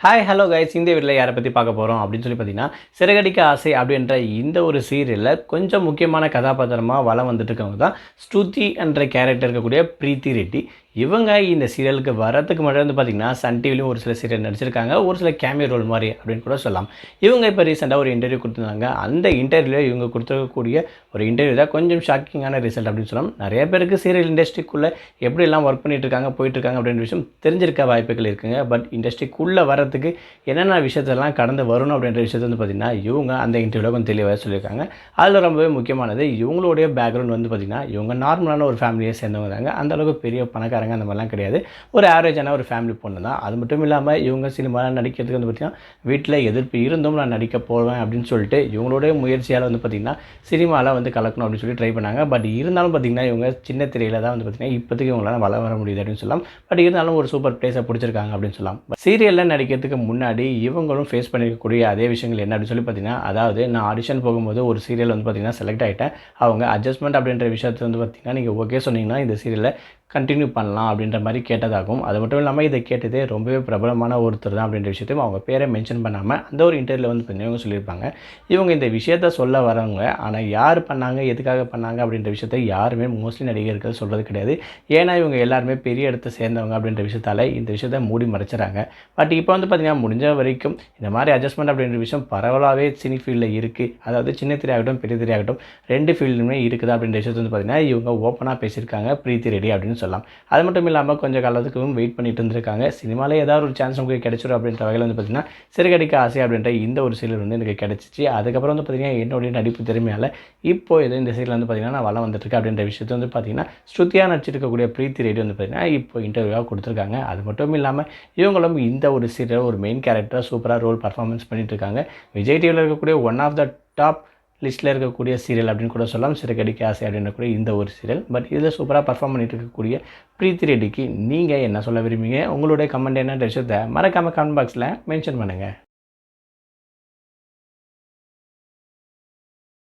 Hi hello guys இந்த வீட்டில் யாரை பற்றி பார்க்க போகிறோம் அப்படின்னு சொல்லி பார்த்தீங்கன்னா சிறகடிக்க ஆசை அப்படின்ற இந்த ஒரு சீரியலில் கொஞ்சம் முக்கியமான கதாபாத்திரமாக வளம் வந்துட்டு இருக்கவங்க தான் ஸ்ருதி என்ற கேரக்டர் இருக்கக்கூடிய பிரீத்தி ரெட்டி. இவங்க இந்த சீரியலுக்கு வரதுக்கு முன்னாடி வந்து பார்த்திங்கன்னா சன் டிவிலையும் ஒரு சில சீரியல் நடிச்சிருக்காங்க. ஒரு சில கேமியோ ரோல் மாதிரி அப்படின்னு கூட சொல்லலாம். இவங்க இப்போ ரீசெண்டாக ஒரு இன்டர்வியூ கொடுத்துருந்தாங்க. அந்த இன்டர்வியூவில் இவங்க கொடுத்துருக்கக்கூடிய ஒரு இன்டர்வியூ தான் கொஞ்சம் ஷாக்கிங்கான ரிசல்ட் அப்படின்னு சொல்லலாம். நிறைய பேருக்கு சீரியல் இண்டஸ்ட்ரிக்குள்ளே எப்படிலாம் ஒர்க் பண்ணிட்டு இருக்காங்க போயிட்டுருக்காங்க அப்படின்ற விஷயம் தெரிஞ்சிருக்க வாய்ப்புகள் இருக்குங்க. பட் இண்டஸ்ட்ரிக்குள்ளே வரத்துக்கு என்னென்ன விஷயத்தெல்லாம் கடந்து வரணும் அப்படின்ற விஷயத்தை வந்து பார்த்திங்கன்னா இவங்க அந்த இன்டர்வியூவில் கொஞ்சம் தெளிவாக சொல்லியிருக்காங்க. அதில் ரொம்பவே முக்கியமானது இவங்களுடைய பேக்ரவுண்ட் வந்து பார்த்திங்கன்னா இவங்க நார்மலான ஒரு ஃபேமிலியை சேர்ந்தவங்க தாங்க. அந்த அளவுக்கு பெரிய பணக்காரங்க அந்த மாதிரிலாம் கிடையாது. ஒரு ஆவரேஜான ஒரு ஃபேமிலி பொண்ணு தான். அது மட்டும் இல்லாமல் இவங்க சினிமாலாம் நடிக்கிறதுக்கு வந்து பார்த்திங்கன்னா வீட்டில் எதிர்ப்பு இருந்தும் நான் நடிக்க போவேன் அப்படின்னு சொல்லிட்டு இவங்களுடைய முயற்சியால் வந்து பார்த்திங்கன்னா சினிமாவில் வந்து கலக்கணும் அப்படின்னு சொல்லி ட்ரை பண்ணாங்க. பட் இருந்தாலும் பார்த்திங்கன்னா இவங்க சின்ன திரையில் தான் வந்து பார்த்திங்கன்னா இப்போதைக்கு இவங்களால வள வர முடியுது அப்படின்னு சொல்லலாம். பட் இருந்தாலும் ஒரு சூப்பர் பிளேஸை பிடிச்சிருக்காங்க அப்படின்னு சொல்லலாம். சீரியலில் நடிக்கிறதுக்கு முன்னாடி இவங்களும் ஃபேஸ் பண்ணிக்கக்கூடிய அதே விஷயங்கள் என்ன அப்படின்னு சொல்லி பார்த்தீங்கன்னா அதாவது நான் ஆடிஷன் போகும்போது ஒரு சீரியல் வந்து பார்த்திங்கன்னா செலக்ட் ஆகிட்டேன் அவங்க அட்ஜஸ்ட்மெண்ட் அப்படின்ற விஷயத்தை வந்து பார்த்திங்கன்னா நீங்கள் ஓகே சொன்னீங்கன்னா இந்த சீரியலை கண்டினியூ பண்ணலாம் அப்படின்ற மாதிரி கேட்டதாகவும் அது மட்டும் இல்லாமல் இதை கேட்டதே ரொம்பவே பிரபலமான ஒருத்தர் தான் அப்படின்ற விஷயத்தையும் அவங்க பேரை மென்ஷன் பண்ணாமல் அந்த ஒரு இன்டர்வியூவில் வந்து பார்த்தீங்கன்னா சொல்லியிருப்பாங்க. இவங்க இந்த விஷயத்த சொல்ல வரவங்க ஆனால் யார் பண்ணாங்க எதுக்காக பண்ணாங்க அப்படின்ற விஷயத்த யாருமே மோஸ்ட்லி நடிகர்கள் சொல்கிறது கிடையாது. ஏன்னா இவங்க எல்லாருமே பெரிய இடத்த சேர்ந்தவங்க அப்படின்ற விஷயத்தால் இந்த விஷயத்தை மூடி மறைச்சிறாங்க. பட் இப்போ வந்து பார்த்திங்கன்னா முடிஞ்ச வரைக்கும் இந்த மாதிரி அட்ஜஸ்ட்மெண்ட் அப்படின்ற விஷயம் பரவலாகவே சினி ஃபீல்டில் இருக்குது அதாவது சின்ன திரையாகட்டும் பெரிய திரையாகட்டும் ரெண்டு ஃபீல்டுமே இருக்குது அப்படின்ற விஷயத்தை வந்து பார்த்திங்கன்னா இவங்க ஓப்பனாக பேசியிருக்காங்க. பிரீத்தி ரெடி அப்படின்னு சொல்லலாம். அது மட்டும் இல்லாமல் கொஞ்சம் காலத்துக்கும் வெயிட் பண்ணிட்டு இருந்திருக்காங்க. சினிமாவில் ஏதாவது ஒரு சான்ஸ் உங்களுக்கு கிடைச்சிடும் அப்படின்ற வகையில் வந்து பார்த்திங்கன்னா சிறுகடிக்க ஆசை அப்படின்ற இந்த ஒரு சீரியல் வந்து எனக்கு கிடச்சிச்சு. அதுக்கப்புறம் வந்து பார்த்திங்கன்னா என்னுடைய நடிப்பு திறமையால் இப்போ இது இந்த சீரியல் வந்து பார்த்திங்கன்னா நான் வளம் வந்துட்டுருக்கு அப்படின்ற விஷயத்தை வந்து பார்த்திங்கன்னா ஸ்ருத்தியாக நடிச்சிருக்கக்கூடிய பிரீத்தி ரெடி வந்து பார்த்திங்கன்னா இப்போ இன்டர்வியூவாக கொடுத்துருக்காங்க. அது மட்டும் இல்லாமல் இவங்களும் இந்த ஒரு சீரியல் ஒரு மெயின் கேரக்டராக சூப்பராக ரோல் பர்ஃபார்மன்ஸ் பண்ணிட்டு இருக்காங்க. விஜய் டிவியில் இருக்கக்கூடிய ஒன் ஆஃப் த டாப் லிஸ்ட்டில் இருக்கக்கூடிய சீரியல் அப்படின்னு கூட சொல்லலாம். சிறுகடிக்க ஆசை அப்படின்னு கூட இந்த ஒரு சீரியல். பட் இதில் சூப்பராக பர்ஃபார்ம் பண்ணிட்டு இருக்கக்கூடிய பிரீத்தி ரெட்டிக்கு நீங்கள் என்ன சொல்ல விரும்புங்க உங்களுடைய கமெண்ட் என்ன விஷயத்தை மறக்காமல் கமெண்ட் பாக்ஸில் மென்ஷன் பண்ணுங்கள்